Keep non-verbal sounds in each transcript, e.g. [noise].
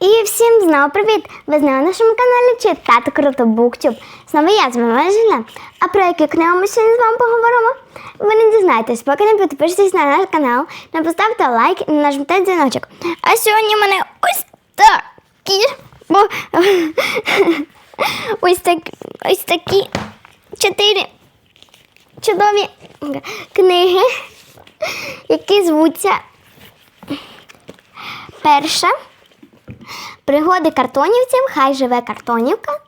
І всім знову привіт! Ви знову на нашому каналі Читати Круто Буктюб. Знову я з вами Женя. А про які книги ми сьогодні з вами поговоримо? Ви не дізнаєтесь, поки не підпишетесь на наш канал, не поставте лайк і не нажмете дзвіночок. А сьогодні в мене ось такі. Бо... [laughs] ось, так... ось такі чотири чудові книги, які звуться перша. Пригоди картонівців, хай живе картонівка.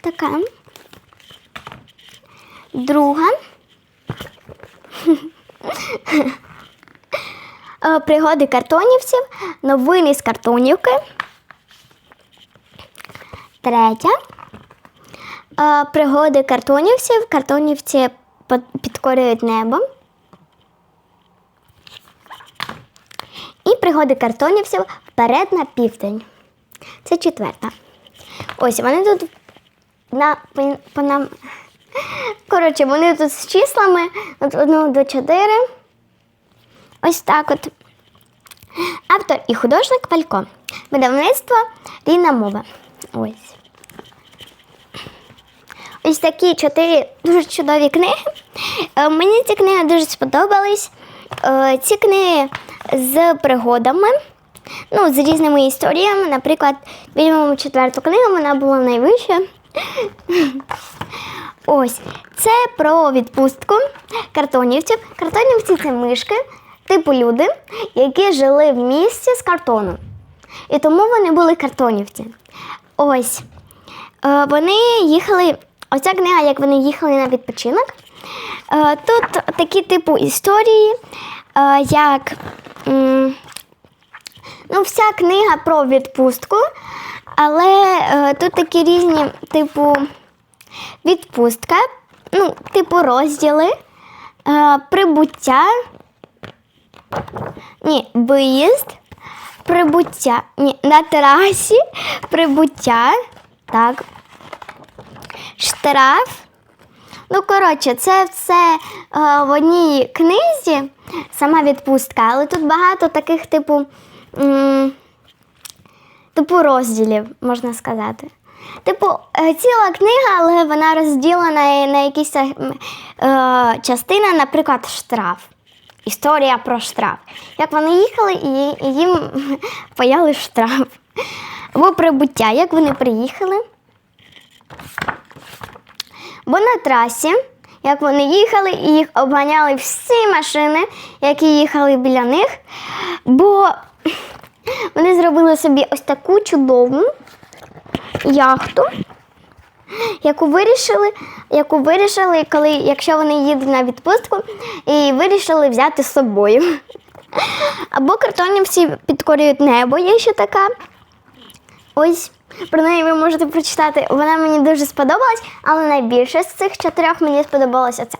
Така. Друга. Е, Пригоди картонівців, новини з картонівки. Третя. Е, Пригоди картонівців. Картонівці підкорюють небо. Пригоди картонівців вперед на південь. Це четверта. Ось вони тут на по. Коротше, вони тут з числами від 1 до 4. Ось так от. Автор і художник Валько. Видавництво Рідна мова. Ось. Ось такі чотири дуже чудові книги. Е, Мені ці книги дуже сподобались. Е, Ці книги з пригодами, ну, з різними історіями. Наприклад, візьмемо четверту книгу, вона була найвища. [laughs] Ось. Це про відпустку картонівців. Картонівці це мишки, типу люди, які жили в місті з картону. І тому вони були картонівці. Ось. Е, Вони їхали. Оця книга, як вони їхали на відпочинок. Е, Тут такі типу історії, е, як ну, вся книга про відпустку, але е, тут такі різні, типу, відпустка, ну, типу розділи, е, прибуття. Ні, виїзд, прибуття. Ні, на терасі, прибуття. Так. Штраф. Ну, коротше, це все е, в одній книзі, сама відпустка, але тут багато таких, типу, типу розділів, можна сказати. Типу, е, ціла книга, але вона розділена на якісь е, частини, наприклад, штраф. Історія про штраф. Як вони їхали і, їм паяли штраф. Або прибуття, як вони приїхали. Бо на трасі, як вони їхали, і їх обганяли всі машини, які їхали біля них. Бо вони зробили собі ось таку чудову яхту, яку вирішили, яку вирішили, коли, якщо вони їдуть на відпустку, і вирішили взяти з собою. Або картонівці підкорюють небо, є ще така. Ось про неї ви можете прочитати. Вона мені дуже сподобалась, але найбільше з цих чотирьох мені сподобалося це.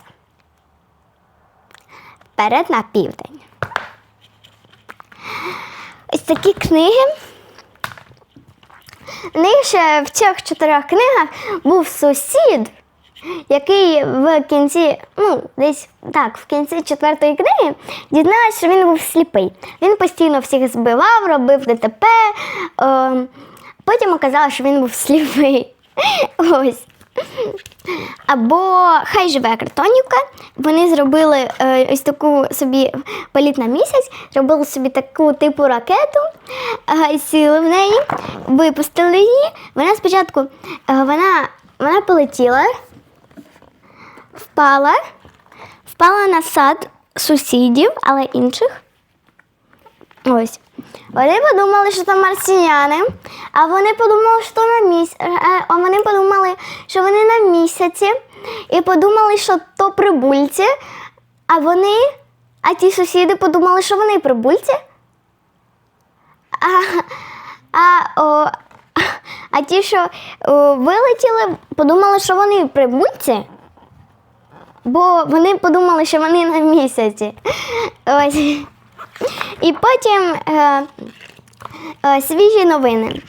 Вперед на південь. Ось такі книги. В них ще в цих чотирьох книгах був сусід, який в кінці, ну, десь так, в кінці четвертої книги дізнався, що він був сліпий. Він постійно всіх збивав, робив ДТП. Е, потім оказалось, що він був [laughs] сліпий. Ось. Або хай живе картонівка. Вони зробили е, ось таку собі політ на місяць, зробили собі таку типу ракету, е, сіли в неї, випустили її. Вона спочатку е, вона, вона полетіла, впала, впала на сад сусідів, але інших. Ось. Вони подумали, що це марсіяни, а вони подумали, що на міс... е, а вони подумали, що вони на місяці, і подумали, що то прибульці, а вони, а ті сусіди подумали, що вони прибульці. А, а, о, а ті, що о, вилетіли, подумали, що вони прибульці. Бо вони подумали, що вони на місяці. Ось. І потім е, е, свіжі новини.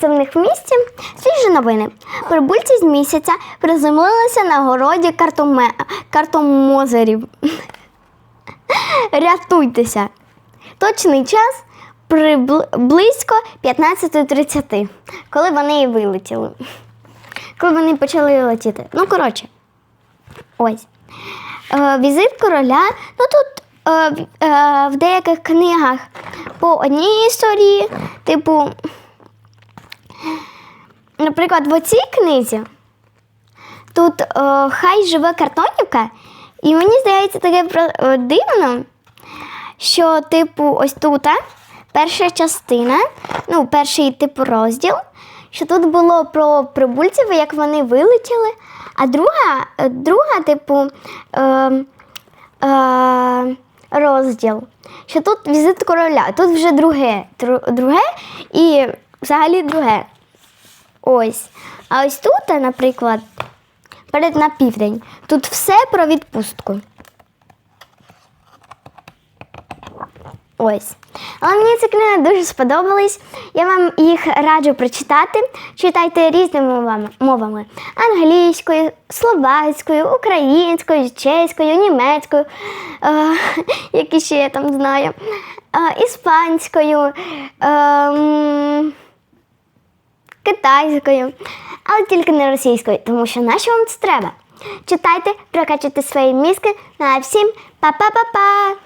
Це в місті свіжі новини. Прибульці з місяця приземлилися на городі картоме... картомозерів. Рятуйтеся. Точний час прибл- близько 15.30, коли вони і вилетіли. Коли вони почали летіти. Ну, коротше, ось. Е, візит короля. Ну тут е, е, в деяких книгах по одній історії, типу, наприклад, в оцій книзі тут е, хай живе картонівка, і мені здається таке е, дивно, що, типу, ось тут перша частина, ну, перший типу розділ, що тут було про прибульців, як вони вилетіли, а друга, е, друга типу, е, е, розділ, що тут візит короля, тут вже друге, друге і взагалі друге. Ось. А ось тут, наприклад, перед на південь. Тут все про відпустку. Ось. Але мені ці книги дуже сподобались. Я вам їх раджу прочитати. Читайте різними мовами, англійською, словацькою, українською, чеською, німецькою, е, які ще я там знаю, е, іспанською. Е, китайською, але тільки не російською, тому що нащо вам це треба? Читайте, прокачуйте свої мізки. На всім па-па-па-па!